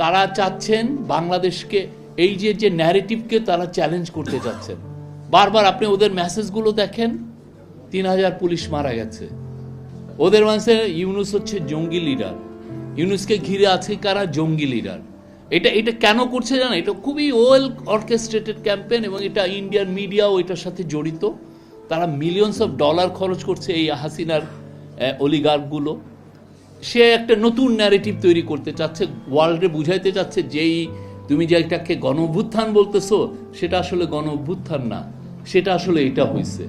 তারা চাচ্ছেন বাংলাদেশকে, এই যে যে ন্যারেটিভকে তারা চ্যালেঞ্জ করতে চাচ্ছেন। বারবার আপনি ওদের মেসেজগুলো দেখেন, তিন হাজার পুলিশ মারা গেছে। ওদের মানুষের ইউনুস হচ্ছে জঙ্গি লিডার ইউনুসকে ঘিরে আছে কারা? জঙ্গি লিডার এটা এটা কেন করছে জানো এটা খুবই ওয়েল অর্কেস্ট্রেটেড ক্যাম্পেন এবং এটা ইন্ডিয়ান মিডিয়াও এটার সাথে জড়িত। তারা মিলিয়নস অফ ডলার খরচ করছে এই হাসিনার অলিগার্কগুলো সে একটা নতুন ন্যারেটিভ তৈরি করতে চাচ্ছে ওয়ার্ল্ডে বুঝাইতে চাচ্ছে যেই তুমি যে এটাকে গণ অভ্যুত্থান বলতেছো, সেটা আসলে গণ অভ্যুত্থান না, সেটা আসলে এটা হয়েছে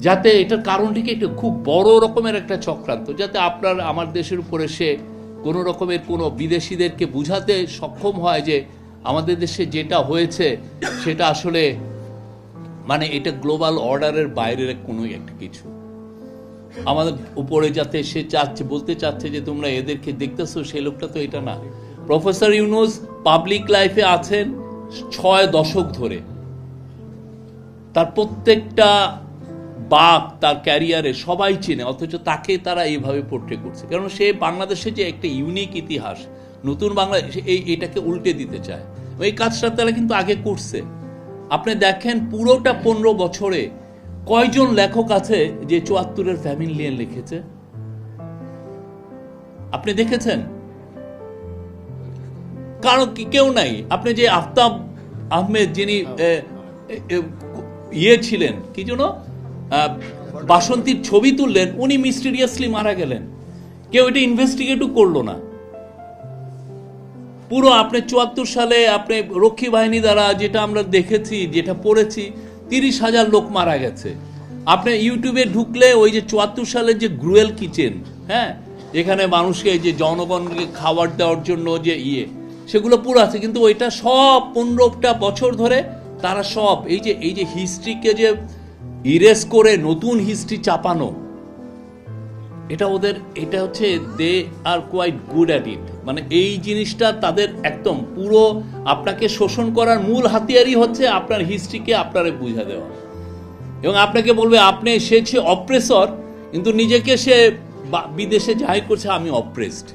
যাতে এটার কারণটিকে একটা খুব বড় রকমের একটা চক্রান্ত, যাতে আপনার, আমার দেশের উপরে সে কোনো রকমের কোনো বিদেশিদেরকে বুঝাতে সক্ষম হয় যে আমাদের দেশে যেটা হয়েছে, সেটা আসলে মানে এটা গ্লোবাল অর্ডারের বাইরের কোনো একটা কিছু। আমাদের উপরে যাতে সে চাচ্ছে, বলতে চাচ্ছে যে তোমরা এদেরকে দেখতেছো সেই লোকটা তো এটা না। প্রফেসর ইউনুস পাবলিক লাইফে আছেন ছয় দশক ধরে। তার প্রত্যেকটা বাপ তার ক্যারিয়ারে সবাই চেনে, অথচ তাকে তারা এইভাবে পোর্ট্রে করছে। কারণ সে বাংলাদেশে যে একটা ইউনিক ইতিহাস, নতুন বাংলাদেশ এই, এটাকে উল্টে দিতে চায়। এই কাজটা তারা কিন্তু আগে করছে। আপনি দেখেন পুরোটা পনেরো বছরে কয়জন লেখক আছে যে চুয়াত্তরের ফ্যামিলি নিয়ে লিখেছে? আপনি দেখেছেন? কারণ কি কেউ নাই। আপনি যে আফতাব আহমেদ যিনি ইয়ে ছিলেন, কি জন্য বাসন্তীর ছবি তুললেন, উনি মিস্টিরিয়াসলি মারা গেলেন। কেউ এটা ইনভেস্টিগেটও করল না। পুরো আপনি চুয়াত্তর সালে আপনি রক্ষী বাহিনী দ্বারা যেটা আমরা দেখেছি, যেটা পড়েছি তিরিশ হাজার লোক মারা গেছে। আপনি ইউটিউবে ঢুকলে ওই যে চুয়াত্তর সালের যে গ্রুয়েল কিচেন হ্যাঁ এখানে মানুষকে যে জনগণকে খাবার দেওয়ার জন্য যে ইয়ে সেগুলো পুরো আছে, কিন্তু ওইটা সব পনেরোটা বছর ধরে তারা সব এই যে এই যে হিস্ট্রিকে যে ইরেস করে নতুন হিস্ট্রি চাপানো, এটা ওদের, এটা হচ্ছে they are quite good at it মানে এই জিনিসটা তাদের একদম পুরো আপনাকে শোষণ করার মূল হাতিয়ারই হচ্ছে আপনার হিস্ট্রিকে আপনারে বুঝা দেওয়া। এবং আপনাকে বলবে, আপনি সে অপ্রেসর কিন্তু নিজেকে সে বিদেশে যাই করছে, আমি অপ্রেসড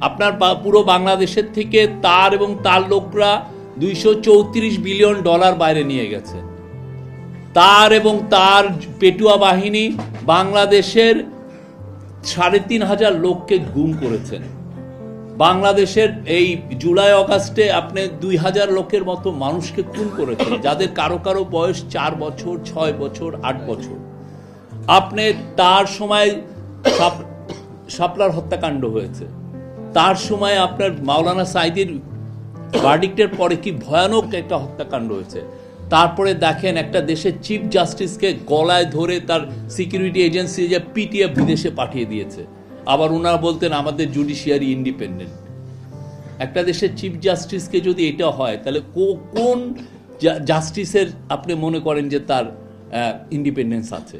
আপনার পুরো বাংলাদেশের থেকে তার এবং তার লোকরা দুইশো চৌত্রিশ বিলিয়ন ডলার বাইরে নিয়ে গেছে। তার এবং তার পেটুয়া বাহিনী বাংলাদেশের সাড়ে তিন হাজার লোককে গুম করেছেন। বাংলাদেশের এই জুলাই অগাস্টে আপনি দুই হাজার লোকের মতো মানুষকে খুন করেছেন, যাদের কারও কারও বয়স চার বছর, ছয় বছর, আট বছর। আপনি তার সময় সাপলার হত্যাকাণ্ড হয়েছে। তার সময় আপনার মাওলানা সাইদির ভার্ডিক্টের পরে কি ভয়ানক একটা হত্যাকাণ্ড হয়েছে? তারপরে দেখেন একটা দেশের চিফ জাস্টিসকে গলায় ধরে তার সিকিউরিটি এজেন্সি যে পিটিএফ বিদেশে পাঠিয়ে দিয়েছে। আবার ওনারা বলতেন, আমাদের জুডিশিয়ারি ইন্ডিপেন্ডেন্ট। একটা দেশের চিফ জাস্টিসকে যদি এটা হয়, তাহলে কোন জাস্টিসের আপনি মনে করেন যে তার ইন্ডিপেন্ডেন্স আছে?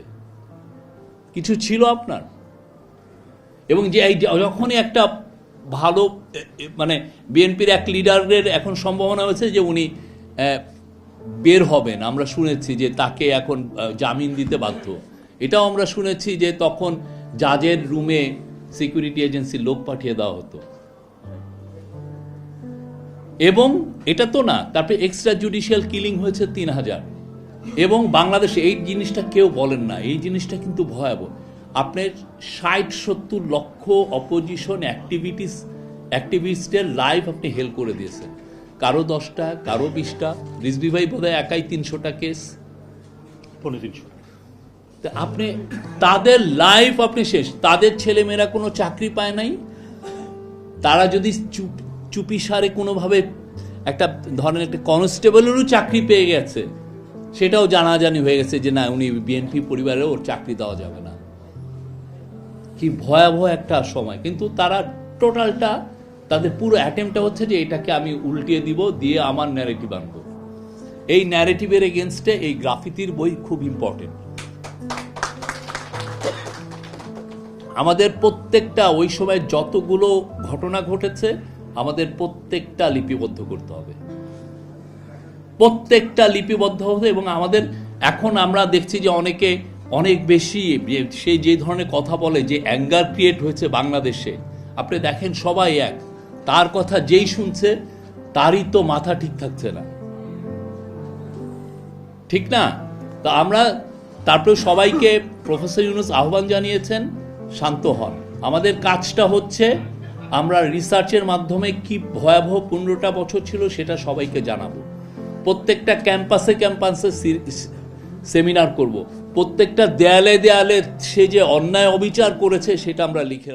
কিছু ছিল আপনার? এবং যে এই যখনই একটা ভালো মানে বিএনপির এক লিডারের এখন সম্ভাবনা হয়েছে যে উনি বের হবেন আমরা শুনেছি যে তাকে এখন জামিন দিতে বাধ্য। এটাও আমরা শুনেছি যে তখন জাজের রুমে সিকিউরিটি এজেন্সির লোক পাঠিয়ে দেওয়া হতো। এবং এটা তো না, তারপরে এক্সট্রা জুডিশিয়াল কিলিং হয়েছে তিন হাজার। এবং বাংলাদেশে এই জিনিসটা কেউ বলেন না, এই জিনিসটা কিন্তু ভয়াবহ। আপনার ষাট, সত্তর লক্ষ অপোজিশন অ্যাক্টিভিটিস অ্যাক্টিভিস্টের লাইফ আপনি হেল্প করে দিয়েছেন। কারও দশটা কারও বিশটা। রিজবি ভাই বোধহয় একাই তিনশোটা কেস পনেরো তিনশো। তা আপনি তাদের লাইফ আপনি শেষ। তাদের ছেলেমেয়েরা কোনো চাকরি পায় নাই? তারা যদি চুপ চুপি সারে কোনোভাবে একটা ধরেন একটা কনস্টেবলেরও চাকরি পেয়ে গেছে সেটাও জানাজানি হয়ে গেছে যে না উনি বিএনপি পরিবারে ওর চাকরি দেওয়া যাবে না। কি ভয়াবহ একটা সময়। কিন্তু তারা টোটালটা তাদের পুরো অ্যাটেম্পটা হচ্ছে যে এটাকে আমি উল্টিয়ে দিব, দিয়ে আমার ন্যারেটিভ আনব। এই ন্যারেটিভের এগেনস্টে এই গ্রাফিতির বই খুব ইম্পর্টেন্ট আমাদের প্রত্যেকটা ওই সময় যতগুলো ঘটনা ঘটেছে, আমাদের প্রত্যেকটা লিপিবদ্ধ করতে হবে। প্রত্যেকটা লিপিবদ্ধ হতে এবং আমাদের এখন আমরা দেখছি যে অনেকে অনেক বেশি সে যে ধরনের কথা বলে যে অ্যাঙ্গার ক্রিয়েট হয়েছে বাংলাদেশে। আপনি দেখেন সবাই এক। তার কথা যেই শুনছে, তারই তো মাথা ঠিক থাকছে না। ঠিক না? তা আমরা তারপরে সবাইকে প্রফেসর ইউনুস আহ্বান জানিয়েছেন, শান্ত হন। আমাদের কাজটা হচ্ছে আমরা রিসার্চের মাধ্যমে কি ভয়াবহ পনেরোটা বছর ছিল সেটা সবাইকে জানাব। প্রত্যেকটা ক্যাম্পাসে ক্যাম্পাসে সেমিনার করব। প্রত্যেকটা দেয়ালে দেয়ালে সে যে অন্যায় অবিচার করেছে সেটা আমরা লিখে রাখব।